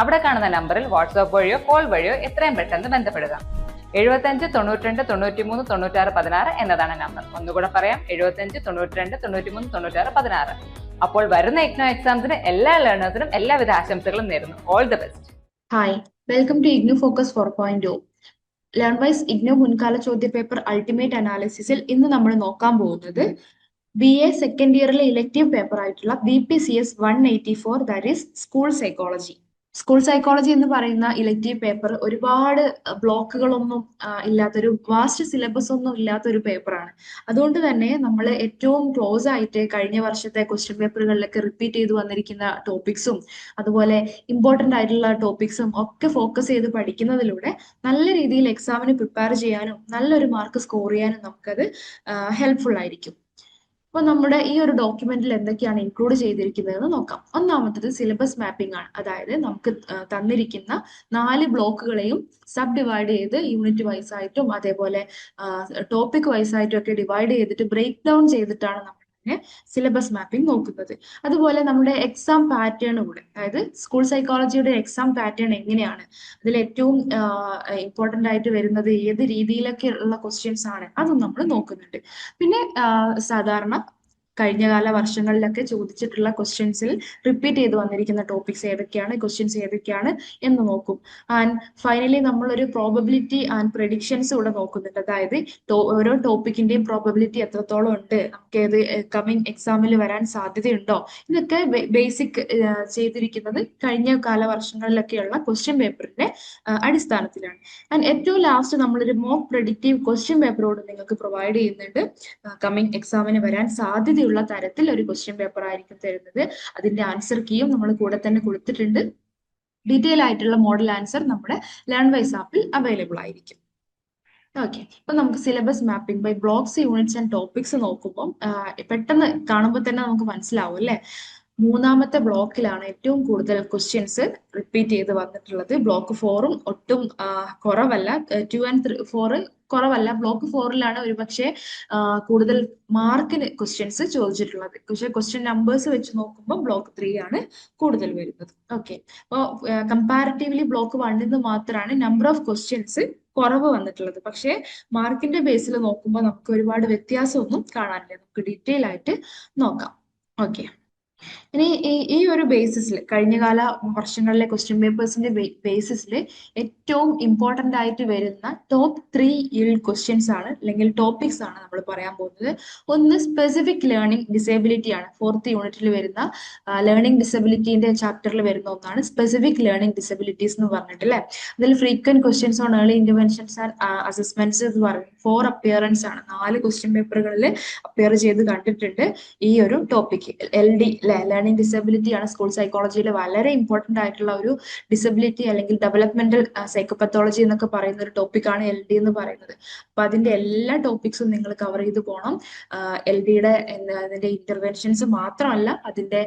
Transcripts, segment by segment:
അവിടെ കാണുന്ന നമ്പറിൽ വാട്സ്ആപ്പ് വഴിയോ കോൾ വഴിയോ എത്രയും പെട്ടെന്ന് ബന്ധപ്പെടുക. എഴുപത്തഞ്ച് തൊണ്ണൂറ്റിരണ്ട് തൊണ്ണൂറ്റിമൂന്ന് തൊണ്ണൂറ്റാറ് പതിനാറ് എന്നതാണ് നമ്പർ. ഒന്നുകൂടെ പറയാം എഴുപത്തഞ്ച് തൊണ്ണൂറ്റിരണ്ട് തൊണ്ണൂറ്റിമൂന്ന് തൊണ്ണൂറ്റാറ് പതിനാറ്. അപ്പോൾ വരുന്ന ഇഗ്നോ എക്സാംസിന് എല്ലാ ലേണേഴ്സിനും എല്ലാവിധ ആശംസകളും നേരുന്നു. All the best hi welcome to IGNOU focus four point learn wise IGNOU മുൻകാല ചോദ്യ പേപ്പർ അൾട്ടിമേറ്റ് അനാലിസിസിൽ ഇന്ന് നമ്മൾ നോക്കാൻ പോകുന്നത് ബി എ സെക്കൻഡ് ഇയറിലെ ഇലക്റ്റീവ് പേപ്പർ ആയിട്ടുള്ള B P C S one eighty four that is school psychology school psychology എന്ന് പറയുന്ന ഇലക്റ്റീവ് പേപ്പർ ഒരുപാട് ബ്ലോക്കുകളൊന്നും ഇല്ലാത്തൊരു വാസ്റ്റ് സിലബസ് ഒന്നും ഇല്ലാത്തൊരു പേപ്പറാണ് അതുകൊണ്ട് തന്നെ നമ്മൾ ഏറ്റവും ക്ലോസ് ആയിട്ട് കഴിഞ്ഞ വർഷത്തെ ക്വസ്റ്റ്യൻ പേപ്പറുകളിലൊക്കെ റിപ്പീറ്റ് ചെയ്ത് വന്നിരിക്കുന്ന ടോപ്പിക്സും അതുപോലെ ഇമ്പോർട്ടന്റ് ആയിട്ടുള്ള ടോപ്പിക്സും ഒക്കെ ഫോക്കസ് ചെയ്ത് പഠിക്കുന്നതിലൂടെ നല്ല രീതിയിൽ എക്സാമിന് പ്രിപ്പയർ ചെയ്യാനും നല്ലൊരു മാർക്ക് സ്കോർ ചെയ്യാനും നമുക്കത് ഹെൽപ്ഫുൾ ആയിരിക്കും. അപ്പൊ നമ്മുടെ ഈ ഒരു ഡോക്യുമെന്റിൽ എന്തൊക്കെയാണ് ഇൻക്ലൂഡ് ചെയ്തിരിക്കുന്നതെന്ന് നോക്കാം. ഒന്നാമത്തത് സിലബസ് മാപ്പിംഗ് ആണ്. അതായത് നമുക്ക് തന്നിരിക്കുന്ന നാല് ബ്ലോക്കുകളെയും സബ് ഡിവൈഡ് ചെയ്ത് യൂണിറ്റ് വൈസ് ആയിട്ടും അതേപോലെ ടോപ്പിക് വൈസ് ആയിട്ടും ഒക്കെ ഡിവൈഡ് ചെയ്തിട്ട് ബ്രേക്ക് ഡൗൺ ചെയ്തിട്ടാണ് നമ്മൾ സിലബസ് മാപ്പിംഗ് നോക്കുന്നത്. അതുപോലെ നമ്മുടെ എക്സാം പാറ്റേൺ കൂടെ അതായത് സ്കൂൾ സൈക്കോളജിയുടെ എക്സാം പാറ്റേൺ എങ്ങനെയാണ് അതിൽ ഏറ്റവും ഇമ്പോർട്ടന്റ് ആയിട്ട് വരുന്നത് ഏത് രീതിയിലൊക്കെ ഉള്ള ക്വസ്റ്റ്യൻസ് ആണ് അതും നമ്മൾ നോക്കുന്നുണ്ട്. പിന്നെ സാധാരണ കഴിഞ്ഞകാല വർഷങ്ങളിലൊക്കെ ചോദിച്ചിട്ടുള്ള ക്വസ്റ്റ്യൻസിൽ റിപ്പീറ്റ് ചെയ്ത് വന്നിരിക്കുന്ന ടോപ്പിക്സ് ഏതൊക്കെയാണ് ക്വസ്റ്റ്യൻസ് ഏതൊക്കെയാണ് എന്ന് നോക്കും. ആൻഡ് ഫൈനലി നമ്മളൊരു പ്രോബബിലിറ്റി ആൻഡ് പ്രഡിക്ഷൻസ് ഇവിടെ നോക്കുന്നുണ്ട്. അതായത് ഓരോ ടോപ്പിക്കിന്റെയും പ്രോബബിലിറ്റി എത്രത്തോളം ഉണ്ട് നമുക്ക് ഏത് കമ്മിങ് എക്സാമിൽ വരാൻ സാധ്യതയുണ്ടോ? ഇതൊക്കെ ബേസിക് ചെയ്തിരിക്കുന്നത് കഴിഞ്ഞ കാല വർഷങ്ങളിലൊക്കെയുള്ള ക്വസ്റ്റ്യൻ പേപ്പറിന്റെ അടിസ്ഥാനത്തിലാണ്. ആൻഡ് ഏറ്റവും ലാസ്റ്റ് നമ്മളൊരു മോക്ക് പ്രഡിക്റ്റീവ് ക്വസ്റ്റ്യൻ പേപ്പറോട് നിങ്ങൾക്ക് പ്രൊവൈഡ് ചെയ്യുന്നുണ്ട്. കമ്മിങ് എക്സാമിന് വരാൻ സാധ്യത ഉള്ള തരത്തിൽ ഒരു ക്വസ്റ്റ്യൻ പേപ്പർ ആയിരിക്കും തരുന്നത്. അതിന്റെ ആൻസർ കീയും നമ്മൾ കൂടെ തന്നെ കൊടുത്തിട്ടുണ്ട്. ഡീറ്റെയിൽ ആയിട്ടുള്ള മോഡൽ ആൻസർ നമ്മുടെ ലേൺ വൈസ് ആപ്പിൽ അവൈലബിൾ ആയിരിക്കും. ഓക്കെ ഇപ്പൊ നമുക്ക് syllabus mapping by blocks units and topics നോക്കുമ്പോൾ പെട്ടെന്ന് കാണുമ്പോൾ തന്നെ നമുക്ക് മനസ്സിലാവും അല്ലെ? മൂന്നാമത്തെ ബ്ലോക്കിലാണ് ഏറ്റവും കൂടുതൽ ക്വസ്റ്റ്യൻസ് റിപ്പീറ്റ് ചെയ്ത് വന്നിട്ടുള്ളത്. ബ്ലോക്ക് ഫോറും ഒട്ടും കുറവല്ല. ടു ആൻഡ് ത്രീ ഫോറ് കുറവല്ല. ബ്ലോക്ക് ഫോറിലാണ് ഒരുപക്ഷെ കൂടുതൽ മാർക്കിന് ക്വസ്റ്റ്യൻസ് ചോദിച്ചിട്ടുള്ളത്. പക്ഷേ ക്വസ്റ്റ്യൻ നമ്പേഴ്സ് വെച്ച് നോക്കുമ്പോൾ ബ്ലോക്ക് ത്രീ ആണ് കൂടുതൽ വരുന്നത്. ഓക്കെ അപ്പോൾ കമ്പാരിറ്റീവ്ലി ബ്ലോക്ക് വണ്ണിൽ നിന്ന് മാത്രമാണ് നമ്പർ ഓഫ് ക്വസ്റ്റ്യൻസ് കുറവ് വന്നിട്ടുള്ളത്. പക്ഷേ മാർക്കിന്റെ ബേസിൽ നോക്കുമ്പോൾ നമുക്ക് ഒരുപാട് വ്യത്യാസമൊന്നും കാണാനില്ല. നമുക്ക് ഡീറ്റെയിൽ ആയിട്ട് നോക്കാം. ഓക്കെ ഇനി ഈ ഒരു ബേസിസിൽ കഴിഞ്ഞകാല വർഷങ്ങളിലെ ക്വസ്റ്റ്യൻ പേപ്പേഴ്സിന്റെ ബേസിസിൽ ഏറ്റവും ഇമ്പോർട്ടന്റ് ആയിട്ട് വരുന്ന ടോപ്പ് ത്രീ ഇൽ ക്വസ്റ്റ്യൻസ് ആണ് അല്ലെങ്കിൽ ടോപ്പിക്സ് ആണ് നമ്മൾ പറയാൻ പോകുന്നത്. ഒന്ന് സ്പെസിഫിക് ലേണിംഗ് ഡിസബിലിറ്റി ആണ്. ഫോർത്ത് യൂണിറ്റിൽ വരുന്ന ലേണിംഗ് ഡിസബിലിറ്റിന്റെ ചാപ്റ്ററിൽ വരുന്ന ഒന്നാണ് സ്പെസിഫിക് ലേണിംഗ് ഡിസബിലിറ്റീസ് എന്ന് പറഞ്ഞിട്ട് അല്ലെ അതിൽ frequent questions on early interventions and assessments എന്ന് പറയും. ഫോർ അപ്പിയറൻസ് ആണ്. നാല് ക്വസ്റ്റ്യൻ പേപ്പറുകളിൽ അപ്പിയർ ചെയ്ത് കണ്ടിട്ടുണ്ട് ഈ ഒരു topic L D learning disability ആണ് സ്കൂൾ സൈക്കോളജിയിൽ വളരെ ഇമ്പോർട്ടന്റ് ആയിട്ടുള്ള ഒരു ഡിസബിലിറ്റി അല്ലെങ്കിൽ ഡെവലപ്മെന്റൽ സൈക്കോപത്തോളജി എന്നൊക്കെ പറയുന്ന ഒരു ടോപ്പിക്കാണ് എൽ ഡി എന്ന് പറയുന്നത്. അപ്പൊ അതിന്റെ എല്ലാ ടോപ്പിക്സും നിങ്ങൾ കവർ ചെയ്ത് പോകണം എൽ ഡിയുടെ അതിന്റെ ഇന്റർവെൻഷൻസ് മാത്രമല്ല അതിന്റെ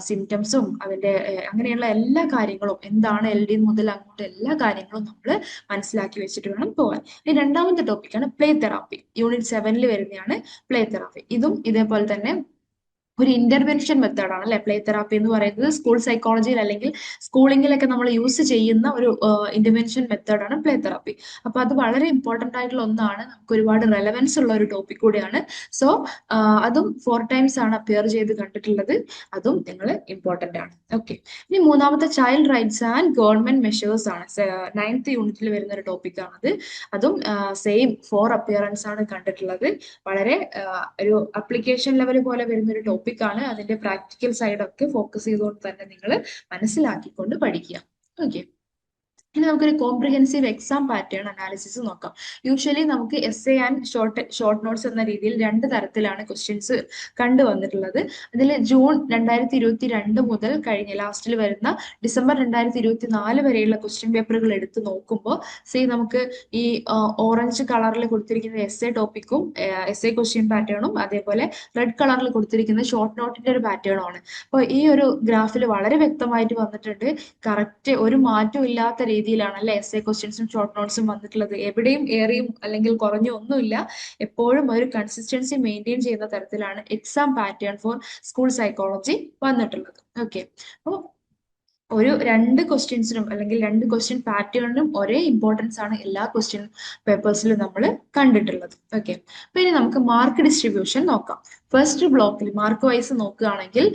സിംറ്റംസും അതിന്റെ അങ്ങനെയുള്ള എല്ലാ കാര്യങ്ങളും എന്താണ് എൽ ഡി മുതൽ അങ്ങോട്ട് എല്ലാ കാര്യങ്ങളും നമ്മൾ മനസ്സിലാക്കി വെച്ചിട്ട് വേണം പോകാൻ ഇനി രണ്ടാമത്തെ ടോപ്പിക്കാണ് പ്ലേ തെറാപ്പി യൂണിറ്റ് സെവനിൽ വരുന്നതാണ് പ്ലേ തെറാപ്പി ഇതും ഇതേപോലെ തന്നെ ഒരു ഇന്റർവെൻഷൻ മെത്തേഡ് ആണ് അല്ലെ? പ്ലേ തെറാപ്പി എന്ന് പറയുന്നത് സ്കൂൾ സൈക്കോളജിയിൽ അല്ലെങ്കിൽ സ്കൂളിങ്ങിലൊക്കെ നമ്മൾ യൂസ് ചെയ്യുന്ന ഒരു ഇന്റർവെൻഷൻ ആണ് പ്ലേ തെറാപ്പി അപ്പൊ അത് വളരെ ഇമ്പോർട്ടന്റ് ആയിട്ടുള്ള ഒന്നാണ്. നമുക്ക് ഒരുപാട് റെലവൻസ് ഉള്ള ഒരു ടോപ്പിക് കൂടിയാണ്. സോ അതും ഫോർ ടൈംസ് ആണ് അപ്പിയർ ചെയ്ത് കണ്ടിട്ടുള്ളത്. അതും നിങ്ങൾ ഇമ്പോർട്ടന്റ് ആണ്. ഓക്കെ ഇനി മൂന്നാമത്തെ child rights and government measures ആണ്. നയൻത്ത് യൂണിറ്റിൽ വരുന്ന ഒരു ടോപ്പിക് ആണത്. അതും സെയിം ഫോർ അപ്പിയറൻസ് ആണ് കണ്ടിട്ടുള്ളത്. വളരെ ഒരു അപ്ലിക്കേഷൻ ലെവൽ പോലെ വരുന്ന ഒരു ടോപ്പിക് ടോപ്പിക്കാണ് അതിന്റെ പ്രാക്ടിക്കൽ ഒക്കെ ഫോക്കസ് ചെയ്തുകൊണ്ട് തന്നെ നിങ്ങൾ മനസ്സിലാക്കിക്കൊണ്ട് പഠിക്കുക. ഓക്കെ ഇനി നമുക്കൊരു കോംപ്രിഹെൻസീവ് എക്സാം പാറ്റേൺ അനാലിസിസ് നോക്കാം. യൂഷ്വലി നമുക്ക് S A and short short notes എന്ന രീതിയിൽ രണ്ട് തരത്തിലാണ് ക്വസ്റ്റ്യൻസ് കണ്ടുവന്നിട്ടുള്ളത് അതിൽ ജൂൺ രണ്ടായിരത്തി ഇരുപത്തി രണ്ട് മുതൽ കഴിഞ്ഞ ലാസ്റ്റിൽ വരുന്ന ഡിസംബർ രണ്ടായിരത്തി ഇരുപത്തി നാല് വരെയുള്ള ക്വസ്റ്റ്യൻ പേപ്പറുകൾ എടുത്ത് നോക്കുമ്പോൾ സീ നമുക്ക് ഈ ഓറഞ്ച് കളറിൽ കൊടുത്തിരിക്കുന്ന എസ് എ ടോപ്പിക്കും എസ് എ ക്വസ്റ്റ്യൻ പാറ്റേണും അതേപോലെ റെഡ് കളറിൽ കൊടുത്തിരിക്കുന്ന ഷോർട്ട് നോട്ടിന്റെ ഒരു പാറ്റേണും ആണ്. അപ്പോൾ ഈ ഒരു ഗ്രാഫിൽ വളരെ വ്യക്തമായിട്ട് വന്നിട്ടുണ്ട്. കറക്റ്റ് ഒരു മാറ്റവും ഇല്ലാത്ത രീതിയിലാണ് അല്ലെ എസ് എ ക്വസ്റ്റ്യൻസും ഷോർട്ട് നോട്ട്സും വന്നിട്ടുള്ളത്. എവിടെയും ഏറിയും അല്ലെങ്കിൽ കുറഞ്ഞോ ഒന്നുമില്ല. എപ്പോഴും ഒരു കൺസിസ്റ്റൻസി മെയിന്റെയിൻ ചെയ്യുന്ന തരത്തിലാണ് exam pattern for school psychology വന്നിട്ടുള്ളത്. ഓക്കെ അപ്പോൾ ഒരു രണ്ട് ക്വസ്റ്റ്യൻസിനും അല്ലെങ്കിൽ രണ്ട് ക്വസ്റ്റ്യൻ പാറ്റേണിനും ഒരേ ഇമ്പോർട്ടൻസ് ആണ് എല്ലാ ക്വസ്റ്റ്യൻ പേപ്പേഴ്സിലും നമ്മൾ കണ്ടിട്ടുള്ളത്. ഓക്കെ അപ്പൊ ഇനി നമുക്ക് മാർക്ക് ഡിസ്ട്രിബ്യൂഷൻ നോക്കാം. ഫസ്റ്റ് ബ്ലോക്കിൽ മാർക്ക് വൈസ് നോക്കുകയാണെങ്കിൽ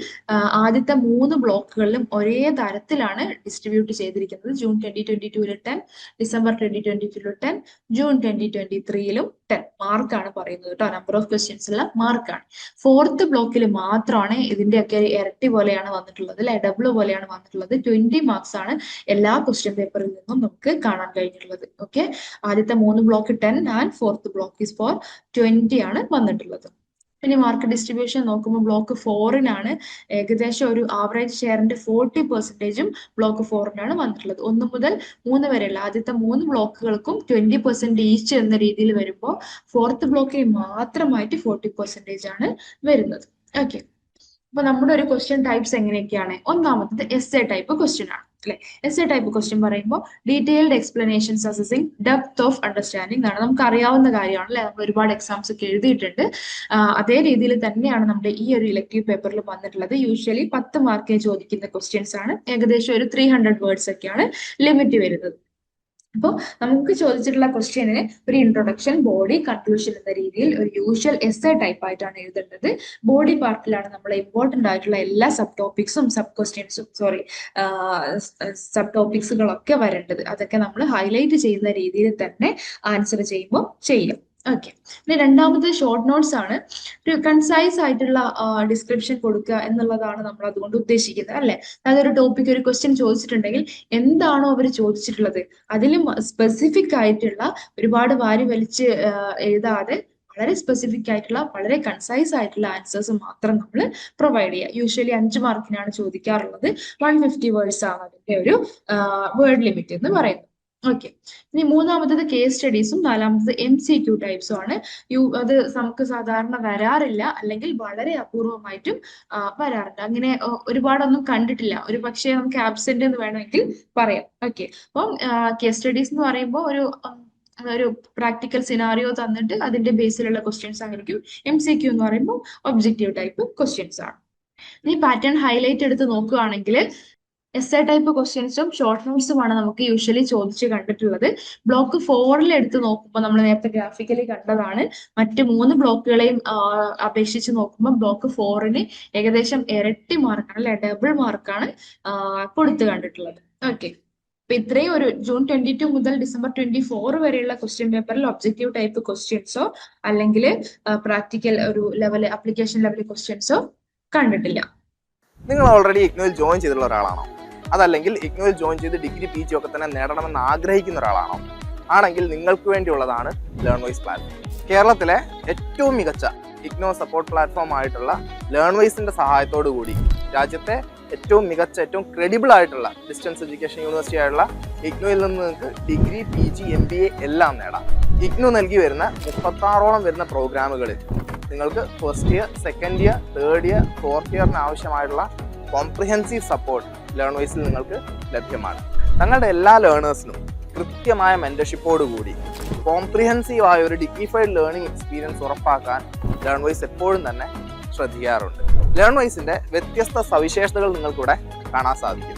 ആദ്യത്തെ മൂന്ന് ബ്ലോക്കുകളിലും ഒരേ തരത്തിലാണ് ഡിസ്ട്രിബ്യൂട്ട് ചെയ്തിരിക്കുന്നത്. ജൂൺ ട്വന്റി ട്വന്റി ടൂൽ ടെൻ ഡിസംബർ ട്വന്റി ട്വന്റി ടൂൽ ടെൻ ജൂൺ ട്വന്റി ട്വന്റി ത്രീയിലും ടെൻ മാർക്കാണ് പറയുന്നത് കേട്ടോ. നമ്പർ ഓഫ് ക്വസ്റ്റ്യൻസ് ഉള്ള മാർക്കാണ് ഫോർത്ത് ബ്ലോക്കിൽ മാത്രമാണ് ഇതിന്റെയൊക്കെ ഇരട്ടി പോലെയാണ് വന്നിട്ടുള്ളത് അല്ലെ? ഡബിൾ പോലെയാണ് വന്നിട്ടുള്ളത്. ട്വന്റി മാർക്സ് ആണ് എല്ലാ ക്വസ്റ്റ്യൻ പേപ്പറിൽ നിന്നും നമുക്ക് കാണാൻ കഴിഞ്ഞിട്ടുള്ളത്. ഓക്കെ ആദ്യത്തെ മൂന്ന് block ten and fourth block is four twenty ആണ് വന്നിട്ടുള്ളത്. ഇനി മാർക്കറ്റ് ഡിസ്ട്രിബ്യൂഷൻ നോക്കുമ്പോൾ ബ്ലോക്ക് ഫോറിനാണ് ഏകദേശം ഒരു ആവറേജ് ഷെയറിന്റെ ഫോർട്ടി പെർസെന്റേജും ബ്ലോക്ക് ഫോറിനാണ് വന്നിട്ടുള്ളത്. ഒന്ന് മുതൽ മൂന്ന് വരെയുള്ള ആദ്യത്തെ മൂന്ന് ബ്ലോക്കുകൾക്കും ട്വന്റി പെർസെന്റ് ഈച്ച് എന്ന രീതിയിൽ വരുമ്പോൾ ഫോർത്ത് ബ്ലോക്കിൽ മാത്രമായിട്ട് ഫോർട്ടി പെർസെന്റേജ് ആണ് വരുന്നത്. ഓക്കെ അപ്പൊ നമ്മുടെ ഒരു ക്വസ്റ്റ്യൻ ടൈപ്സ് എങ്ങനെയൊക്കെയാണ്? ഒന്നാമത്തത് എസ് എ ടൈപ്പ് ക്വസ്റ്റ്യൻ ആണ്. അല്ലെ? എസ് എ ടൈപ്പ് ക്വസ്റ്റ്യൻ പറയുമ്പോൾ detailed explanations assessing depth of understanding എന്നാണ് നമുക്ക് അറിയാവുന്ന കാര്യമാണ് അല്ലെ നമ്മൾ ഒരുപാട് എക്സാംസ് ഒക്കെ എഴുതിയിട്ടുണ്ട്. അതേ രീതിയിൽ തന്നെയാണ് നമ്മുടെ ഈ ഒരു ഇലക്ടീവ് പേപ്പറിൽ വന്നിട്ടുള്ളത്. യൂഷ്വലി പത്ത് മാർക്കേ ചോദിക്കുന്ന ക്വസ്റ്റ്യൻസ് ആണ്. ഏകദേശം ഒരു ത്രീ ഹൺഡ്രഡ് വേർഡ്സ് ഒക്കെയാണ് ലിമിറ്റ് വരുന്നത്. അപ്പോൾ നമുക്ക് ചോദിച്ചിട്ടുള്ള ക്വസ്റ്റ്യനിന് ഒരു ഇൻട്രൊഡക്ഷൻ ബോഡി കൺക്ലൂഷൻ എന്ന രീതിയിൽ ഒരു യൂഷ്വൽ എസ് എ ടൈപ്പ് ആയിട്ടാണ് എഴുതേണ്ടത്. ബോഡി പാർട്ടിലാണ് നമ്മൾ ഇമ്പോർട്ടന്റ് ആയിട്ടുള്ള എല്ലാ സബ് ടോപ്പിക്സും സബ് ക്വസ്റ്റ്യൻസും സോറി സബ് ടോപ്പിക്സുകളൊക്കെ വരേണ്ടത്. അതൊക്കെ നമ്മൾ ഹൈലൈറ്റ് ചെയ്യുന്ന രീതിയിൽ തന്നെ ആൻസർ ചെയ്യുമ്പോൾ ചെയ്യും. ഓക്കെ ഇനി രണ്ടാമത്തെ ഷോർട്ട് നോട്ട്സ് ആണ്. ഒരു കൺസൈസ് ആയിട്ടുള്ള ഡിസ്ക്രിപ്ഷൻ കൊടുക്കുക എന്നുള്ളതാണ് നമ്മൾ അതുകൊണ്ട് ഉദ്ദേശിക്കുന്നത് അല്ലെ? അതായത് ഒരു ടോപ്പിക് ഒരു ക്വസ്റ്റ്യൻ ചോദിച്ചിട്ടുണ്ടെങ്കിൽ എന്താണോ അവർ ചോദിച്ചിട്ടുള്ളത്. അതിലും സ്പെസിഫിക് ആയിട്ടുള്ള ഒരുപാട് വാരി വലിച്ച് എഴുതാതെ വളരെ സ്പെസിഫിക് ആയിട്ടുള്ള വളരെ കൺസൈസ് ആയിട്ടുള്ള ആൻസേഴ്സ് മാത്രം നമ്മൾ പ്രൊവൈഡ് ചെയ്യുക. യൂഷ്വലി അഞ്ച് മാർക്കിനാണ് ചോദിക്കാറുള്ളത്. വൺ ഫിഫ്റ്റി വേർഡ്സ് ആണ് അതിന്റെ ഒരു വേർഡ് ലിമിറ്റ് എന്ന് പറയുന്നത്. ഓക്കെ ഇനി മൂന്നാമത്തത് കേസ് സ്റ്റഡീസും നാലാമത്തത് എം സി ക്യു ടൈപ്സും ആണ്. യു അത് നമുക്ക് സാധാരണ വരാറില്ല. അല്ലെങ്കിൽ വളരെ അപൂർവമായിട്ടും വരാറുണ്ട്. അങ്ങനെ ഒരുപാടൊന്നും കണ്ടിട്ടില്ല. ഒരു പക്ഷേ നമുക്ക് ആബ്സെന്റ് എന്ന് വേണമെങ്കിൽ പറയാം. ഓക്കെ അപ്പം കേസ് സ്റ്റഡീസ് എന്ന് പറയുമ്പോൾ ഒരു ഒരു പ്രാക്ടിക്കൽ സിനാറിയോ തന്നിട്ട് അതിന്റെ ബേസിലുള്ള ക്വസ്റ്റ്യൻസ് ആയിരിക്കും എം സി ക്യു എന്ന് പറയുമ്പോൾ ഒബ്ജക്റ്റീവ് ടൈപ്പ് ക്വസ്റ്റ്യൻസ് ആണ്. ഈ പാറ്റേൺ ഹൈലൈറ്റ് എടുത്ത് നോക്കുകയാണെങ്കിൽ എസ് എ ടൈപ്പ് ക്വസ്റ്റ്യൻസും ഷോർട്ട് നോട്ട്സുമാണ് നമുക്ക് യൂഷ്വലി ചോദിച്ച് കണ്ടിട്ടുള്ളത്. ബ്ലോക്ക് ഫോറിൽ എടുത്ത് നോക്കുമ്പോൾ നമ്മൾ നേരത്തെ ഗ്രാഫിക്കലി കണ്ടതാണ്. മറ്റ് മൂന്ന് ബ്ലോക്കുകളെയും അപേക്ഷിച്ച് നോക്കുമ്പോൾ ബ്ലോക്ക് ഫോറിന് ഏകദേശം ഇരട്ടി മാർക്കാണ് അല്ലെ ഡബിൾ മാർക്കാണ് കൊടുത്തു കണ്ടിട്ടുള്ളത്. ഓക്കെ അപ്പൊ ഇത്രയും ഒരു ജൂൺ ട്വന്റി ടു മുതൽ ഡിസംബർ ട്വന്റി ഫോർ വരെയുള്ള ക്വസ്റ്റ്യൻ പേപ്പറിൽ ഒബ്ജക്റ്റീവ് ടൈപ്പ് ക്വസ്റ്റ്യൻസോ അല്ലെങ്കിൽ പ്രാക്ടിക്കൽ ഒരു ലെവൽ അപ്ലിക്കേഷൻ ലെവൽ ക്വസ്റ്റ്യൻസോ കണ്ടിട്ടില്ല. നിങ്ങൾ ഓൾറെഡി ഇഗ്നോയിൽ ജോയിൻ ചെയ്തിട്ടുള്ള ഒരാളാണോ? അതല്ലെങ്കിൽ ഇഗ്നോയിൽ ജോയിൻ ചെയ്ത് ഡിഗ്രി പി ജി ഒക്കെ തന്നെ നേടണമെന്ന് ആഗ്രഹിക്കുന്ന ഒരാളാണോ? ആണെങ്കിൽ നിങ്ങൾക്ക് വേണ്ടിയുള്ളതാണ് ലേൺ വൈസ് പ്ലാറ്റ്ഫോം. കേരളത്തിലെ ഏറ്റവും മികച്ച ഇഗ്നോ സപ്പോർട്ട് പ്ലാറ്റ്ഫോം ആയിട്ടുള്ള ലേൺ വൈസിന്റെ സഹായത്തോടു കൂടി രാജ്യത്തെ ഏറ്റവും മികച്ച ഏറ്റവും ക്രെഡിബിൾ ആയിട്ടുള്ള ഡിസ്റ്റൻസ് എഡ്യൂക്കേഷൻ യൂണിവേഴ്സിറ്റി ആയിട്ടുള്ള ഇഗ്നോയിൽ നിന്ന് നിങ്ങൾക്ക് degree P G M B A എല്ലാം നേടാം. ഇഗ്നോ നൽകി വരുന്ന മുപ്പത്താറോളം വരുന്ന പ്രോഗ്രാമുകളിൽ നിങ്ങൾക്ക് first year second year third year fourth ഇയറിന് ആവശ്യമായിട്ടുള്ള കോംപ്രിഹെൻസീവ് സപ്പോർട്ട് ലേൺ വൈസിൽ നിങ്ങൾക്ക് ലഭ്യമാണ്. തങ്ങളുടെ എല്ലാ ലേണേഴ്സിനും കൃത്യമായ മെന്റർഷിപ്പോട് കൂടി കോംപ്രിഹെൻസീവ് ആയ ഒരു ഡിഗ്നിഫൈഡ് ലേണിംഗ് എക്സ്പീരിയൻസ് ഉറപ്പാക്കാൻ ലേൺ വൈസ് എപ്പോഴും തന്നെ ശ്രദ്ധിക്കാറുണ്ട്. ലേൺ വൈസിന്റെ വ്യത്യസ്ത സവിശേഷതകൾ നിങ്ങൾക്കിവിടെ കാണാൻ സാധിക്കും.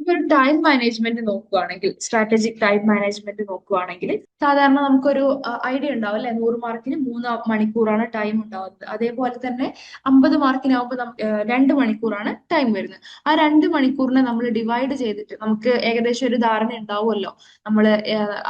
നമുക്കൊരു ടൈം മാനേജ്മെന്റ് നോക്കുകയാണെങ്കിൽ സ്ട്രാറ്റജിക് ടൈം മാനേജ്മെന്റ് നോക്കുകയാണെങ്കിൽ സാധാരണ നമുക്കൊരു ഐഡിയ ഉണ്ടാവും അല്ലെ? നൂറ് മാർക്കിന് മൂന്ന് മണിക്കൂറാണ് ടൈം ഉണ്ടാവുന്നത്. അതേപോലെ തന്നെ അമ്പത് മാർക്കിനാവുമ്പോൾ രണ്ട് മണിക്കൂറാണ് ടൈം വരുന്നത്. ആ രണ്ട് മണിക്കൂറിനെ നമ്മൾ ഡിവൈഡ് ചെയ്തിട്ട് നമുക്ക് ഏകദേശം ഒരു ധാരണ ഉണ്ടാവുമല്ലോ. നമ്മൾ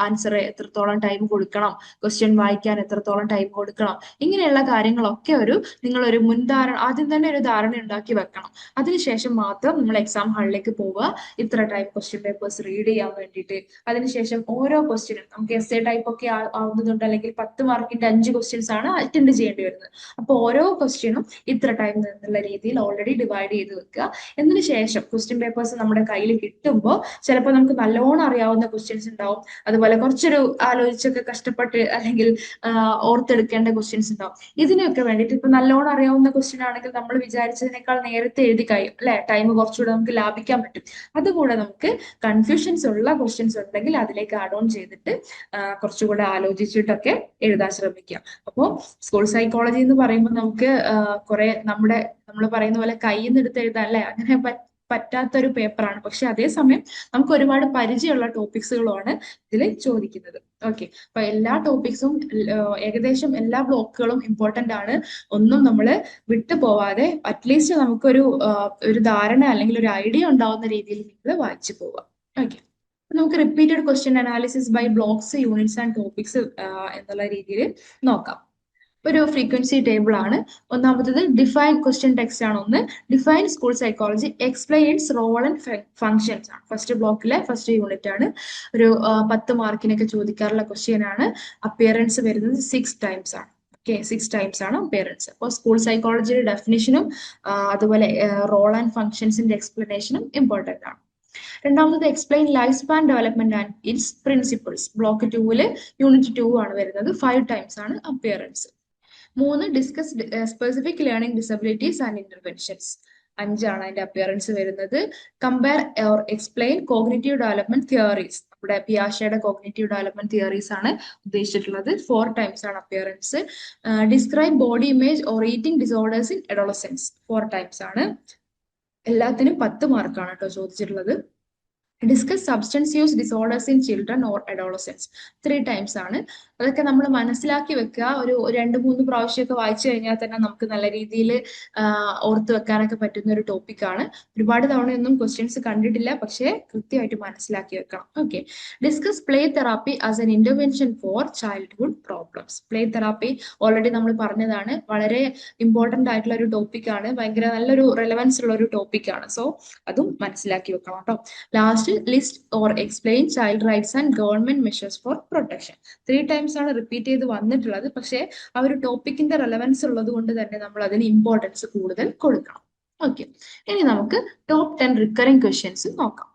ആൻസർ എത്രത്തോളം ടൈം കൊടുക്കണം ക്വസ്റ്റ്യൻ വായിക്കാൻ എത്രത്തോളം ടൈം കൊടുക്കണം ഇങ്ങനെയുള്ള കാര്യങ്ങളൊക്കെ ഒരു നിങ്ങളൊരു മുൻധാരണ ആദ്യം തന്നെ ഒരു ധാരണ ഉണ്ടാക്കി വെക്കണം. അതിനുശേഷം മാത്രം നമ്മൾ എക്സാം ഹാളിലേക്ക് പോവുക. ഇത്ര ടൈപ്പ് ക്വസ്റ്റ്യൻ പേപ്പേഴ്സ് റീഡ് ചെയ്യാൻ വേണ്ടിയിട്ട്. അതിനുശേഷം ഓരോ ക്വസ്റ്റ്യനും നമുക്ക് എസ് എ ടൈപ്പ് ഒക്കെ ആവുന്നതുണ്ട് അല്ലെങ്കിൽ പത്ത് മാർക്കിന്റെ അഞ്ച് ക്വസ്റ്റ്യൻസ് ആണ് അറ്റൻഡ് ചെയ്യേണ്ടി വരുന്നത്. അപ്പൊ ഓരോ ക്വസ്റ്റ്യനും ഇത്ര ടൈം എന്നുള്ള രീതിയിൽ ഓൾറെഡി ഡിവൈഡ് ചെയ്ത് വെക്കുക. എന്നതിന് ശേഷം ക്വസ്റ്റ്യൻ പേപ്പേഴ്സ് നമ്മുടെ കയ്യിൽ കിട്ടുമ്പോൾ ചിലപ്പോൾ നമുക്ക് നല്ലോണം അറിയാവുന്ന ക്വസ്റ്റ്യൻസ് ഉണ്ടാവും. അതുപോലെ കുറച്ചൊരു ആലോചിച്ചൊക്കെ കഷ്ടപ്പെട്ട് അല്ലെങ്കിൽ ഓർത്തെടുക്കേണ്ട ക്വസ്റ്റ്യൻസ് ഉണ്ടാവും. ഇതിനൊക്കെ വേണ്ടിയിട്ട് ഇപ്പൊ നല്ലോണം അറിയാവുന്ന ക്വസ്റ്റ്യൻ ആണെങ്കിൽ നമ്മൾ വിചാരിച്ചതിനേക്കാൾ നേരത്തെ എഴുതി കഴിയും. അല്ലെ? ടൈം കുറച്ചുകൂടെ നമുക്ക് ലാഭിക്കാൻ പറ്റും. അതുകൂടെ നമുക്ക് കൺഫ്യൂഷൻസ് ഉള്ള ക്വസ്റ്റ്യൻസ് ഉണ്ടെങ്കിൽ അതിലേക്ക് ആഡ് ഓൺ ചെയ്തിട്ട് കുറച്ചുകൂടെ ആലോചിച്ചിട്ടൊക്കെ എഴുതാൻ ശ്രമിക്കുക. അപ്പോൾ സ്കൂൾ സൈക്കോളജി എന്ന് പറയുമ്പോൾ നമുക്ക് കുറെ നമ്മുടെ നമ്മൾ പറയുന്ന പോലെ കയ്യിൽ നിന്ന് എടുത്ത് എഴുതാൻ അല്ലെ? അങ്ങനെ പറ്റാത്തൊരു പേപ്പറാണ്. പക്ഷെ അതേസമയം നമുക്ക് ഒരുപാട് പരിചയമുള്ള ടോപ്പിക്സുകളുമാണ് ഇതിൽ ചോദിക്കുന്നത്. ഓക്കെ. അപ്പൊ എല്ലാ ടോപ്പിക്സും ഏകദേശം എല്ലാ ബ്ലോക്കുകളും ഇമ്പോർട്ടന്റ് ആണ്. ഒന്നും നമ്മൾ വിട്ടു പോവാതെ അറ്റ്ലീസ്റ്റ് നമുക്കൊരു ഒരു ധാരണ അല്ലെങ്കിൽ ഒരു ഐഡിയ ഉണ്ടാവുന്ന രീതിയിൽ നിങ്ങൾ വായിച്ചു പോവുക ഓക്കെ. നമുക്ക് repeated question analysis by blocks units and topics എന്നുള്ള രീതിയിൽ നോക്കാം. ഒരു ഫ്രീക്വൻസി ടേബിൾ ആണ്. ഒന്നാമത്തത് ഡിഫൈൻ ക്വസ്റ്റ്യൻ ടെക്സ്റ്റ് ആണ് ഒന്ന്. Define school psychology explain its role and functions ആണ്. ഫസ്റ്റ് ബ്ലോക്കിലെ ഫസ്റ്റ് യൂണിറ്റ് ആണ്. ഒരു പത്ത് മാർക്കിനൊക്കെ ചോദിക്കാറുള്ള ക്വസ്റ്റ്യൻ ആണ്. അപ്പിയറൻസ് വരുന്നത് സിക്സ് ടൈംസ് ആണ്. ഓക്കെ സിക്സ് ടൈംസ് ആണ് അപ്പിയറൻസ് അപ്പോൾ സ്കൂൾ സൈക്കോളജിയുടെ ഡെഫിനിഷനും അതുപോലെ റോൾ ആൻഡ് ഫങ്ഷൻസിന്റെ എക്സ്പ്ലനേഷനും ഇമ്പോർട്ടന്റ് ആണ്. രണ്ടാമത്തത് explain life span development and its principles block ടൂവിൽ യൂണിറ്റ് ടു ആണ് വരുന്നത്. ഫൈവ് ടൈംസ് ആണ് അപ്പിയറൻസ് മൂന്ന് discuss specific learning disabilities and interventions അഞ്ചാണ് അതിന്റെ അപ്പിയറൻസ് വരുന്നത്. Compare or explain cognitive development theories നമ്മുടെ പിയാഷയുടെ കോഗ്നേറ്റീവ് ഡെവലപ്മെന്റ് തിയറീസ് ആണ് ഉദ്ദേശിച്ചിട്ടുള്ളത്. ഫോർ ടൈംസ് ആണ് appearance describe body image or eating disorders in adolescence four times ആണ്. എല്ലാത്തിനും പത്ത് മാർക്കാണ് കേട്ടോ ചോദിച്ചിട്ടുള്ളത്. Discuss substance use disorders in children or adolescents three times ആണ്. അതൊക്കെ നമ്മൾ മനസ്സിലാക്കി വെക്കുക. ഒരു രണ്ട് മൂന്ന് പ്രാവശ്യമൊക്കെ വായിച്ചു കഴിഞ്ഞാൽ തന്നെ നമുക്ക് നല്ല രീതിയിൽ ഓർത്ത് വെക്കാനൊക്കെ പറ്റുന്ന ഒരു ടോപ്പിക്കാണ് ഒരുപാട് തവണയൊന്നും ക്വസ്റ്റ്യൻസ് കണ്ടിട്ടില്ല. പക്ഷേ കൃത്യമായിട്ട് മനസ്സിലാക്കി വെക്കണം. Okay discuss play therapy as an intervention for childhood problems play therapy already നമ്മൾ പറഞ്ഞതാണ്. വളരെ ഇമ്പോർട്ടന്റ് ആയിട്ടുള്ള ഒരു ടോപ്പിക്കാണ് ഭയങ്കര നല്ലൊരു റെലവൻസ് ഉള്ള ഒരു ടോപ്പിക്കാണ് സോ അതും മനസ്സിലാക്കി വെക്കണം കേട്ടോ last list or explain child rights and government measures for protection three times ആണ് റിപ്പീറ്റ് ചെയ്ത് വന്നിട്ടുള്ളത്. പക്ഷേ ആ ഒരു ടോപ്പിക്കിന്റെ റെലവൻസ് ഉള്ളത് കൊണ്ട് തന്നെ നമ്മൾ അതിന് ഇമ്പോർട്ടൻസ് കൂടുതൽ കൊടുക്കണം. ഓക്കെ ഇനി നമുക്ക് ടോപ്പ് ടെൻ റിക്കറിംഗ് ക്വസ്റ്റ്യൻസ് നോക്കാം.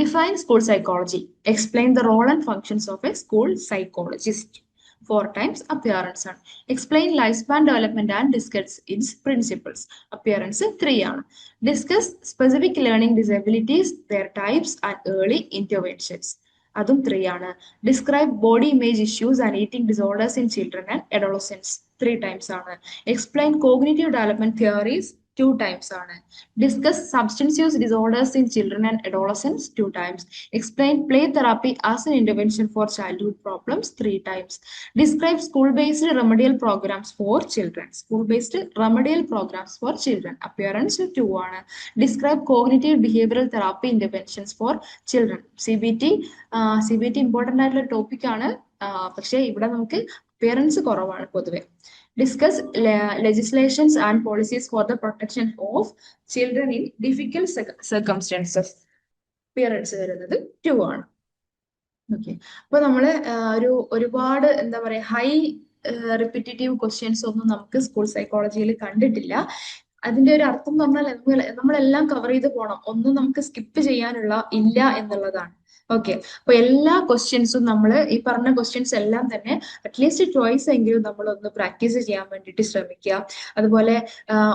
Define school psychology explain the role and functions of a school psychologist four times appearance ആണ്. Explain life span development and discuss its principles appearance three ആണ്. Discuss specific learning disabilities their types and early interventions അതും three ആണ്. Describe body image issues and eating disorders in children and adolescents three times ആണ്. Explain cognitive development theories two times ആണ്. Discuss substance use disorders in children and adolescents two times explain play therapy as an intervention for childhood problems three times describe school based remedial programmes for children school based remedial programmes for children appearance two ആണ് describe cognitive behavioural therapy interventions for children C B T C B T important ആയിട്ടുള്ള ടോപ്പിക്കാണ് പക്ഷേ ഇവിടെ നമുക്ക് appearance കുറവാണ് പൊതുവെ. Discuss legislations and policies for the protection of children in difficult circumstances appearance വരുന്നത് two ആണ്. ഓക്കെ അപ്പൊ നമ്മൾ ഒരു ഒരുപാട് എന്താ പറയാ ഹൈ റിപ്പിറ്റേറ്റീവ് ക്വസ്റ്റ്യൻസ് ഒന്നും നമുക്ക് സ്കൂൾ സൈക്കോളജിയിൽ കണ്ടിട്ടില്ല. അതിന്റെ ഒരു അർത്ഥം പറഞ്ഞാൽ നമ്മളെല്ലാം കവർ ചെയ്ത് പോകണം ഒന്നും നമുക്ക് സ്കിപ്പ് ചെയ്യാനുള്ള ഇല്ല എന്നുള്ളതാണ്. ഓക്കെ അപ്പൊ എല്ലാ ക്വസ്റ്റ്യൻസും നമ്മൾ ഈ പറഞ്ഞ ക്വസ്റ്റ്യൻസ് എല്ലാം തന്നെ അറ്റ്ലീസ്റ്റ് ചോയ്സ് എങ്കിലും നമ്മൾ ഒന്ന് പ്രാക്ടീസ് ചെയ്യാൻ വേണ്ടിയിട്ട് ശ്രമിക്കുക. അതുപോലെ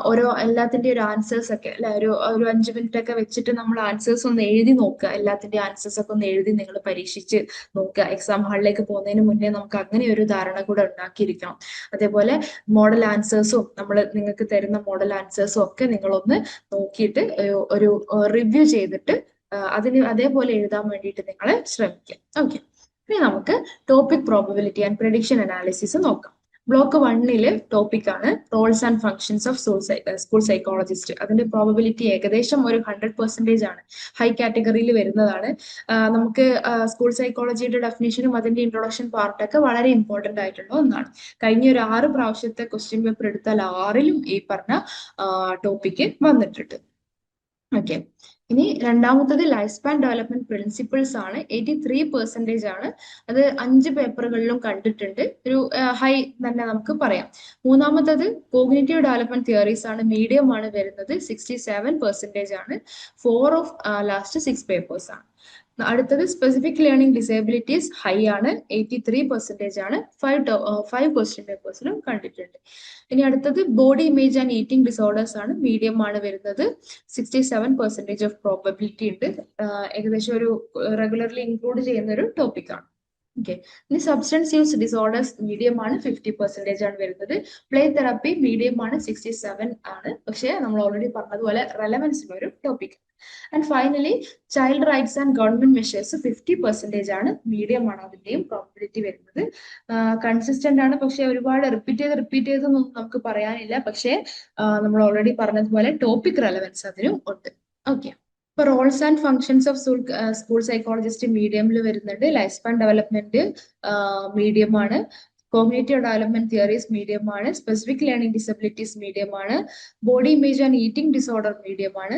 ഓരോ എല്ലാത്തിന്റെ ഒരു ആൻസേഴ്സ് ഒക്കെ അല്ലെ? ഒരു ഒരു അഞ്ച് മിനിറ്റ് ഒക്കെ വെച്ചിട്ട് നമ്മൾ ആൻസേഴ്സ് ഒന്ന് എഴുതി നോക്കുക. എല്ലാത്തിന്റെ ആൻസേഴ്സ് ഒക്കെ ഒന്ന് എഴുതി നിങ്ങൾ പരീക്ഷിച്ച് നോക്കുക. എക്സാം ഹാളിലേക്ക് പോകുന്നതിന് മുന്നേ നമുക്ക് അങ്ങനെ ഒരു ധാരണ കൂടെ ഉണ്ടാക്കിയിരിക്കണം. അതേപോലെ മോഡൽ ആൻസേഴ്സും നമ്മൾ നിങ്ങൾക്ക് തരുന്ന മോഡൽ ആൻസേഴ്സും ഒക്കെ നിങ്ങളൊന്ന് നോക്കിയിട്ട് ഒരു- റിവ്യൂ ചെയ്തിട്ട് അതിന് അതേപോലെ എഴുതാൻ വേണ്ടിയിട്ട് നിങ്ങൾ ശ്രമിക്കുക ഓക്കെ ഇനി നമുക്ക് topic probability and prediction analysis നോക്കാം. ബ്ലോക്ക് വണ്ണിൽ ടോപ്പിക് ആണ് roles and functions of school psychologist അതിന്റെ പ്രോബബിലിറ്റി ഏകദേശം ഒരു ഹൺഡ്രഡ് പെർസെന്റേജ് ആണ്. ഹൈ കാറ്റഗറിയിൽ വരുന്നതാണ്. നമുക്ക് സ്കൂൾ സൈക്കോളജിയുടെ ഡെഫിനേഷനും അതിന്റെ ഇൻട്രൊഡക്ഷൻ പാർട്ടൊക്കെ വളരെ ഇമ്പോർട്ടന്റ് ആയിട്ടുള്ള ഒന്നാണ്. കഴിഞ്ഞ ഒരു ആറ് പ്രാവശ്യത്തെ ക്വസ്റ്റ്യൻ പേപ്പർ എടുത്താൽ ആറിലും ഈ പറഞ്ഞ ടോപ്പിക്ക് വന്നിട്ടുണ്ട്. ഓക്കെ ഇനി രണ്ടാമത്തത് ലൈഫ് സ്പാൻ ഡെവലപ്മെന്റ് പ്രിൻസിപ്പിൾസ് ആണ്. എയ്റ്റി ത്രീ പെർസെന്റേജ് ആണ്. അത് അഞ്ച് പേപ്പറുകളിലും കണ്ടിട്ടുണ്ട്. ഒരു ഹൈ തന്നെ നമുക്ക് പറയാം. മൂന്നാമത്തത് കോഗ്നേറ്റീവ് ഡെവലപ്മെന്റ് തിയറീസ് ആണ്. മീഡിയം ആണ് വരുന്നത്. സിക്സ്റ്റി സെവൻ പെർസെന്റേജ് ആണ്. Four of last six papers ആണ്. അടുത്തത് സ്പെസിഫിക് ലേണിംഗ് ഡിസേബിലിറ്റീസ് ഹൈ ആണ്. എയ്റ്റി ത്രീ പെർസെന്റേജ് ആണ് ഫൈവ് ഫൈവ് ക്വസ്റ്റ്യൻ പേപ്പേഴ്സിലും കണ്ടിട്ടുണ്ട്. ഇനി അടുത്തത് body image and eating disorders ആണ്. മീഡിയം ആണ് വരുന്നത്. Sixty seven percentage of probability ഉണ്ട് ഏകദേശം ഒരു റെഗുലർലി ഇൻക്ലൂഡ് ചെയ്യുന്ന ഒരു ടോപ്പിക് ആണ്. ഇനി സബ്സ്റ്റൻസ് യൂസ് ഡിസോർഡേഴ്സ് മീഡിയം ആണ് ഫിഫ്റ്റി പെർസെന്റേജ് ആണ് വരുന്നത്. പ്ലേ തെറാപ്പി മീഡിയം ആണ് സിക്സ്റ്റി സെവൻ ആണ്. പക്ഷേ നമ്മൾ ഓൾറെഡി പറഞ്ഞതുപോലെ റെലവൻസ് ഉള്ള ഒരു topic and finally child rights and government measures fifty percentage ആണ് മീഡിയം ആണ് അതിന്റെയും പ്രോബിലിറ്റി വരുന്നത്. കൺസിസ്റ്റന്റ് ആണ്. പക്ഷെ ഒരുപാട് റിപ്പീറ്റ് ചെയ്ത് റിപ്പീറ്റ് ചെയ്തൊന്നും നമുക്ക് പറയാനില്ല. പക്ഷേ നമ്മൾ ഓൾറെഡി പറഞ്ഞതുപോലെ ടോപ്പിക് റെലവൻസ് അതിനും ഉണ്ട്. ഓക്കെ ഇപ്പൊ roles and functions of school psychologist മീഡിയമിൽ വരുന്നുണ്ട്. ലൈഫ് സ്പാൻ ഡെവലപ്മെന്റ് മീഡിയം ആണ്. കോഗ്നേറ്റീവ് ഡെവലപ്മെന്റ് തിയറീസ് മീഡിയം ആണ്. സ്പെസിഫിക് ലേണിംഗ് ഡിസബിലിറ്റീസ് മീഡിയം ആണ്. Body image and eating disorder medium ആണ്.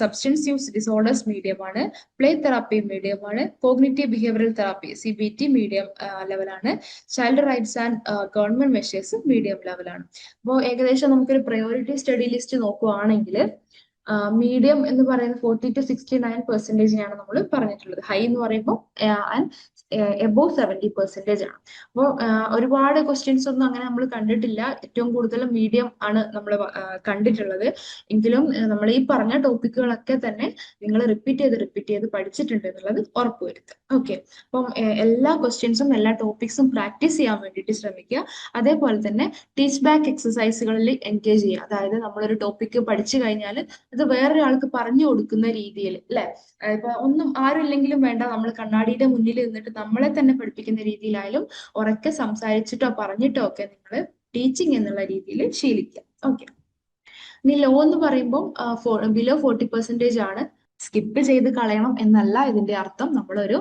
സബ്സ്റ്റൻസ് യൂസ് ഡിസോർഡേഴ്സ് മീഡിയം ആണ്. Play therapy medium ആണ്. Cognitive behavioural therapy C B T medium ലെവലാണ് child rights and government measures medium ലെവലാണ് അപ്പോൾ ഏകദേശം നമുക്കൊരു പ്രയോറിറ്റി സ്റ്റഡി ലിസ്റ്റ് നോക്കുവാണെങ്കിൽ മീഡിയം എന്ന് പറയുന്ന ഫോർട്ടി ടു സിക്സ്റ്റി നയൻ പെർസെന്റേജിനാണ് നമ്മൾ പറഞ്ഞിട്ടുള്ളത്. ഹൈ എന്ന് പറയുമ്പോൾ ആൻഡ് എബോവ് സെവന്റി പെർസെന്റേജ് ആണ്. അപ്പോൾ ഒരുപാട് ക്വസ്റ്റ്യൻസ് ഒന്നും അങ്ങനെ നമ്മൾ കണ്ടിട്ടില്ല. ഏറ്റവും കൂടുതൽ മീഡിയം ആണ് നമ്മൾ കണ്ടിട്ടുള്ളത്. എങ്കിലും നമ്മൾ ഈ പറഞ്ഞ ടോപ്പിക്കുകളൊക്കെ തന്നെ നിങ്ങൾ റിപ്പീറ്റ് ചെയ്ത് റിപ്പീറ്റ് ചെയ്ത് പഠിച്ചിട്ടുണ്ട് എന്നുള്ളത് ഉറപ്പുവരുത്തുക. ഓക്കെ അപ്പം എല്ലാ ക്വസ്റ്റ്യൻസും എല്ലാ ടോപ്പിക്സും പ്രാക്ടീസ് ചെയ്യാൻ വേണ്ടിയിട്ട് ശ്രമിക്കുക. അതേപോലെ തന്നെ ടീച്ച് ബാക്ക് എക്സസൈസുകളിൽ എൻഗേജ് ചെയ്യുക. അതായത് നമ്മളൊരു ടോപ്പിക്ക് പഠിച്ചു കഴിഞ്ഞാൽ അത് വേറൊരാൾക്ക് പറഞ്ഞു കൊടുക്കുന്ന രീതിയിൽ അല്ലെ? ഇപ്പൊ ഒന്നും ആരും ഇല്ലെങ്കിലും വേണ്ട. നമ്മൾ കണ്ണാടിയുടെ മുന്നിൽ നിന്നിട്ട് നമ്മളെ തന്നെ പഠിപ്പിക്കുന്ന രീതിയിലായാലും ഉറക്കെ സംസാരിച്ചിട്ടോ പറഞ്ഞിട്ടോ ഒക്കെ നിങ്ങൾ ടീച്ചിങ് എന്നുള്ള രീതിയിൽ ശീലിക്കുക. ഓക്കെ ഇനി ലോ എന്ന് പറയുമ്പോൾ ബിലോ ഫോർട്ടി പെർസെന്റേജ് ആണ് സ്കിപ്പ് ചെയ്ത് കളയണം എന്നല്ല ഇതിന്റെ അർത്ഥം. നമ്മളൊരു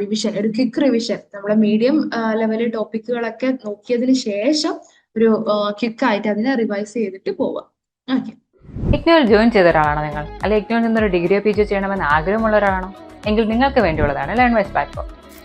റിവിഷൻ ഒരു ക്വിക്ക് റിവിഷൻ നമ്മുടെ മീഡിയം ലെവൽ ടോപ്പിക്കുകളൊക്കെ നോക്കിയതിന് ശേഷം ഒരു ക്വിക്ക് ആയിട്ട് അതിനെ റിവൈസ് ചെയ്തിട്ട് പോവാം ഓക്കെ ഇഗ്നോയിൽ ജോയിൻ ചെയ്ത ഒരാളാണോ നിങ്ങൾ? അല്ലെങ്കിൽ ഇഗ്നോയിൽ നിന്നൊരു ഡിഗ്രിയോ പി ജി ചെയ്യണമെന്ന് ആഗ്രഹമുള്ള ഒരാളാണോ? എങ്കിൽ നിങ്ങൾക്ക് വേണ്ടിയുള്ളതാണ് ലേൺ വൈസ് പ്ലാറ്റ്ഫോം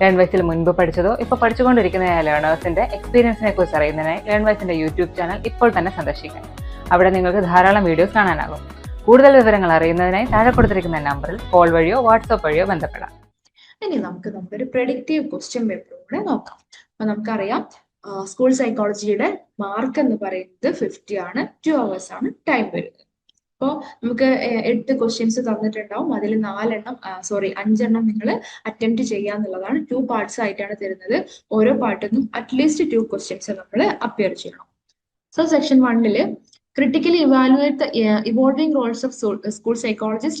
ലേൺ വൈസിൽ മുൻപ് പഠിച്ചതോ ഇപ്പോൾ പഠിച്ചുകൊണ്ടിരിക്കുന്ന ലേണേഴ്സിന്റെ എക്സ്പീരിയൻസിനെ കുറിച്ച് അറിയുന്നതിനായി ലേൺ വൈസിന്റെ യൂട്യൂബ് ചാനൽ ഇപ്പോൾ തന്നെ സന്ദർശിക്കാം അവിടെ നിങ്ങൾക്ക് ധാരാളം വീഡിയോസ് കാണാനാകും. കൂടുതൽ വിവരങ്ങൾ അറിയുന്നതിനായി താഴെ കൊടുത്തിരിക്കുന്ന നമ്പറിൽ കോൾ വഴിയോ വാട്സാപ്പ് വഴിയോ ബന്ധപ്പെടാം. ഇനി നമുക്ക് നമ്മുടെ പ്രഡിക്റ്റീവ് ക്വസ്റ്റ്യൻ പേപ്പറിലൂടെ നോക്കാം. അപ്പൊ നമുക്കറിയാം സ്കൂൾ സൈക്കോളജിയുടെ മാർക്ക് എന്ന് പറയുന്നത് ഫിഫ്റ്റി ആണ്. ടു അവേഴ്സ് ആണ് ടൈം വരുന്നത്. അപ്പോൾ നമുക്ക് എട്ട് ക്വസ്റ്റ്യൻസ് തന്നിട്ടുണ്ടാവും. അതിൽ നാലെണ്ണം സോറി അഞ്ചെണ്ണം നിങ്ങൾ അറ്റംപ്റ്റ് ചെയ്യാന്നുള്ളതാണ് ടു പാർട്സ് ആയിട്ടാണ് തരുന്നത്. ഓരോ പാർട്ടിൽ നിന്നും അറ്റ്ലീസ്റ്റ് ടു ക്വസ്റ്റ്യൻസ് നമ്മൾ അപ്പിയർ ചെയ്യണം. സോ സെക്ഷൻ വണ്ണിൽ critically evaluate the uh, evolving roles of in psychologists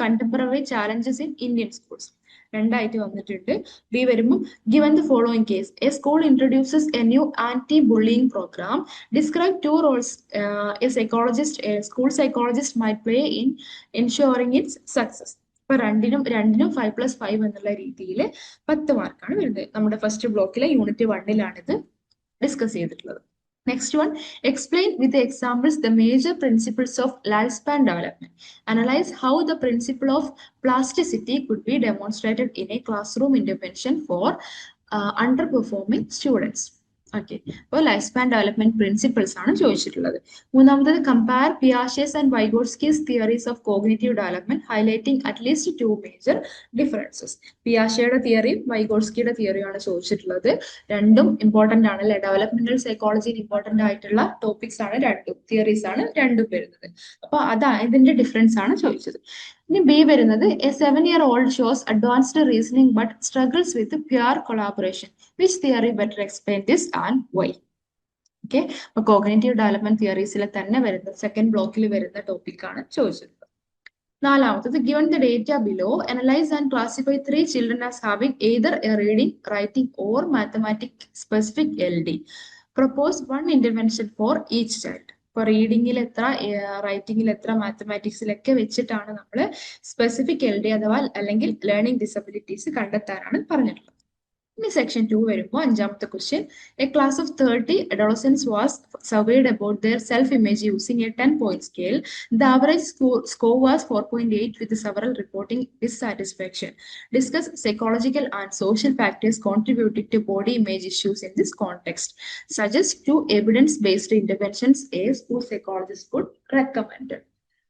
contemporary challenges in Indian schools. രണ്ടായിട്ട് വന്നിട്ടുണ്ട്. ബി വരുമ്പം given the following case a school introduces a new anti bullying programme describe two roles a psychologist school psychologist may play in ensuring its success ഇപ്പൊ രണ്ടിനും രണ്ടിനും five plus five എന്നുള്ള രീതിയിൽ പത്ത് മാർക്കാണ് വരുന്നത്. നമ്മുടെ ഫസ്റ്റ് ബ്ലോക്കിലെ യൂണിറ്റ് വണ്ണിലാണ് ഇത് ഡിസ്കസ് ചെയ്തിട്ടുള്ളത്. Next one, explain with examples the major principles of lifespan development. Analyze how the principle of plasticity could be demonstrated in a classroom intervention for uh, underperforming students. Okay അപ്പോൾ life span development principles ആണ് ചോദിച്ചിട്ടുള്ളത്. മൂന്നാമത്തത് compare Piaget's and Vygotsky's theories of cognitive development highlighting at least two major differences പിയാഷയുടെ തിയറിയും വൈഗോഡ്സ്കിയുടെ തിയറിയും ആണ് ചോദിച്ചിട്ടുള്ളത്. രണ്ടും ഇമ്പോർട്ടന്റ് ആണ് അല്ലെ ഡെവലപ്മെന്റൽ സൈക്കോളജിയിൽ ഇമ്പോർട്ടന്റ് ആയിട്ടുള്ള ടോപ്പിക്സ് ആണ് രണ്ടും തിയറീസ് ആണ് രണ്ടും വരുന്നത്. അപ്പൊ അതാ ഇതിന്റെ ഡിഫറൻസ് ആണ് ചോദിച്ചത്. ഇനി ബി വരുന്നത് a seven year old shows advanced reasoning but struggles with peer collaboration which theory better explain this and why okay അപ്പൊ കോഗ്നേറ്റീവ് ഡെവലപ്മെന്റ് തിയറീസിൽ തന്നെ വരുന്ന സെക്കൻഡ് ബ്ലോക്കിൽ വരുന്ന ടോപ്പിക് ആണ് ചോദിച്ചിട്ടുള്ളത് നാലാമത്തത് given the data below analyse and classify three children as having either a reading writing or mathematic specific L D propose one intervention for each child ഇപ്പൊ റീഡിങ്ങിൽ എത്ര റൈറ്റിംഗിൽ എത്ര മാത്തമാറ്റിക്സിലൊക്കെ വെച്ചിട്ടാണ് നമ്മൾ സ്പെസിഫിക് എൽ ഡി അഥവാ അല്ലെങ്കിൽ ലേണിംഗ് ഡിസബിലിറ്റീസ് കണ്ടെത്താനാണ് പറഞ്ഞിട്ടുള്ളത്. ഇനി സെക്ഷൻ ടു വരുമ്പോൾ അഞ്ചാമത്തെ question a class of thirty adolescents was surveyed about their self image using a ten point scale the average score was four point eight with several reporting dissatisfaction discuss psychological and social factors contributing to body image issues in this context suggest two evidence based interventions a school psychologist could recommend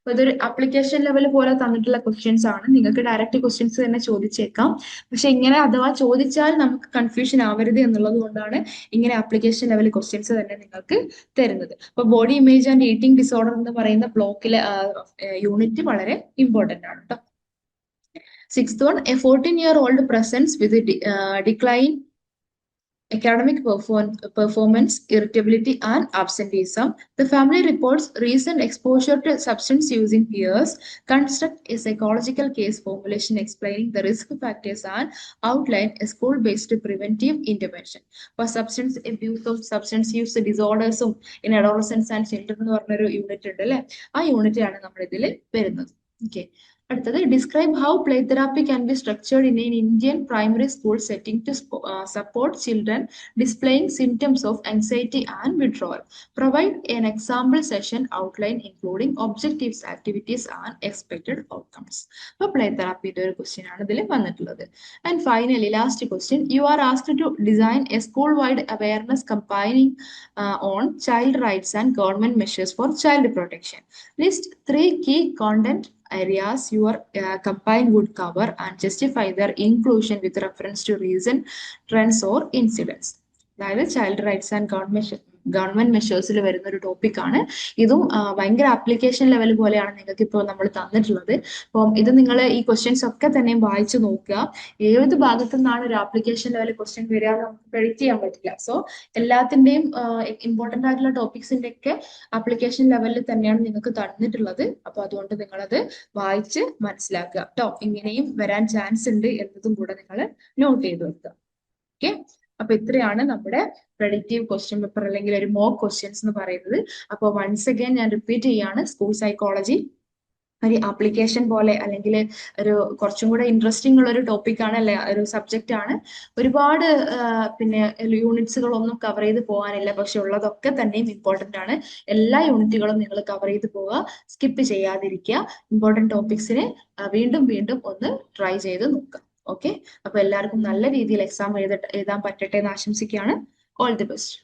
അപ്പൊ ഇതൊരു application level പോലെ തന്നിട്ടുള്ള questions ആണ്. നിങ്ങൾക്ക് direct questions തന്നെ ചോദിച്ചേക്കാം. പക്ഷെ ഇങ്ങനെ അഥവാ ചോദിച്ചാൽ നമുക്ക് കൺഫ്യൂഷൻ ആവരുത് എന്നുള്ളത് കൊണ്ടാണ് ഇങ്ങനെ ആപ്ലിക്കേഷൻ ലെവൽ ക്വസ്റ്റ്യൻസ് തന്നെ നിങ്ങൾക്ക് തരുന്നത്. അപ്പൊ body image and eating disorder എന്ന് പറയുന്ന ബ്ലോക്കിലെ യൂണിറ്റ് വളരെ ഇമ്പോർട്ടന്റ് ആണ് കേട്ടോ six one a fourteen year old presents with decline academic perform performance, irritability, and absenteeism. The family reports recent exposure to substance using peers, construct a psychological case formulation explaining the risk factors, and outline a school based preventive intervention. For substance abuse of substance use disorders in adolescents and children എന്ന് unit ഉണ്ട് അല്ലെ ആ യൂണിറ്റാണ് നമ്മൾ ഇതിൽ വരുന്നത് okay അടുത്തത് describe how play therapy can be structured in in Indian primary school setting to support children displaying symptoms of anxiety and withdrawal provide an example session outline including objectives activities and expected outcomes അപ്പൊ play തെറാപ്പിയുടെ ഒരു question ആണ് ഇതിൽ വന്നിട്ടുള്ളത്. And finally last question you are asked to design a school wide awareness campaigning on child rights and government measures for child protection list three key content areas your uh, campaign would cover and justify their inclusion with reference to reason, trends or incidents. അതായത് child rights and government government മെഷേഴ്സിൽ വരുന്ന ഒരു topic ആണ്. ഇതും ഭയങ്കര application level പോലെയാണ് നിങ്ങൾക്ക് ഇപ്പോൾ നമ്മൾ തന്നിട്ടുള്ളത്. അപ്പം ഇത് നിങ്ങൾ ഈ ക്വസ്റ്റ്യൻസ് ഒക്കെ തന്നെയും വായിച്ചു നോക്കുക. ഏത് ഭാഗത്തു നിന്നാണ് ഒരു ആപ്ലിക്കേഷൻ ലെവൽ ക്വസ്റ്റ്യൻ വരിക നമുക്ക് പ്രെഡിക്റ്റ് ചെയ്യാൻ പറ്റില്ല. സോ എല്ലാത്തിന്റെയും ഇമ്പോർട്ടന്റ് ആയിട്ടുള്ള ടോപ്പിക്സിന്റെ ഒക്കെ ആപ്ലിക്കേഷൻ ലെവലിൽ തന്നെയാണ് നിങ്ങൾക്ക് തന്നിട്ടുള്ളത്. അപ്പൊ അതുകൊണ്ട് നിങ്ങളത് വായിച്ച് മനസ്സിലാക്കുക. കേട്ടോ ഇങ്ങനെയും വരാൻ ചാൻസ് ഉണ്ട് എന്നതും കൂടെ നിങ്ങൾ നോട്ട് ചെയ്ത് വെക്കുക. ഓക്കെ അപ്പൊ ഇത്രയാണ് നമ്മുടെ പ്രഡിക്റ്റീവ് ക്വസ്റ്റ്യൻ പേപ്പർ അല്ലെങ്കിൽ ഒരു മോക്ക് ക്വസ്റ്റ്യൻസ് എന്ന് പറയുന്നത്. അപ്പോൾ വൺസ് അഗൈൻ ഞാൻ റിപ്പീറ്റ് ചെയ്യാണ്. സ്കൂൾ സൈക്കോളജി ഒരു ആപ്ലിക്കേഷൻ പോലെ അല്ലെങ്കിൽ ഒരു കുറച്ചും കൂടെ ഇൻട്രസ്റ്റിംഗ് ഉള്ള ഒരു ടോപ്പിക് ആണ് അല്ലെ? ഒരു സബ്ജക്റ്റ് ആണ്. ഒരുപാട് പിന്നെ യൂണിറ്റ്സുകളൊന്നും കവർ ചെയ്ത് പോകാനില്ല. പക്ഷെ ഉള്ളതൊക്കെ തന്നെയും ഇമ്പോർട്ടന്റ് ആണ്. എല്ലാ യൂണിറ്റുകളും നിങ്ങൾ കവർ ചെയ്ത് പോവുക. സ്കിപ്പ് ചെയ്യാതിരിക്കുക. ഇമ്പോർട്ടന്റ് ടോപ്പിക്സിന് വീണ്ടും വീണ്ടും ഒന്ന് ട്രൈ ചെയ്ത് നോക്കുക. ഓക്കെ അപ്പൊ എല്ലാവർക്കും നല്ല രീതിയിൽ എക്സാം എഴുതാൻ പറ്റട്ടെ എന്ന് ആശംസിക്കുകയാണ്. All the best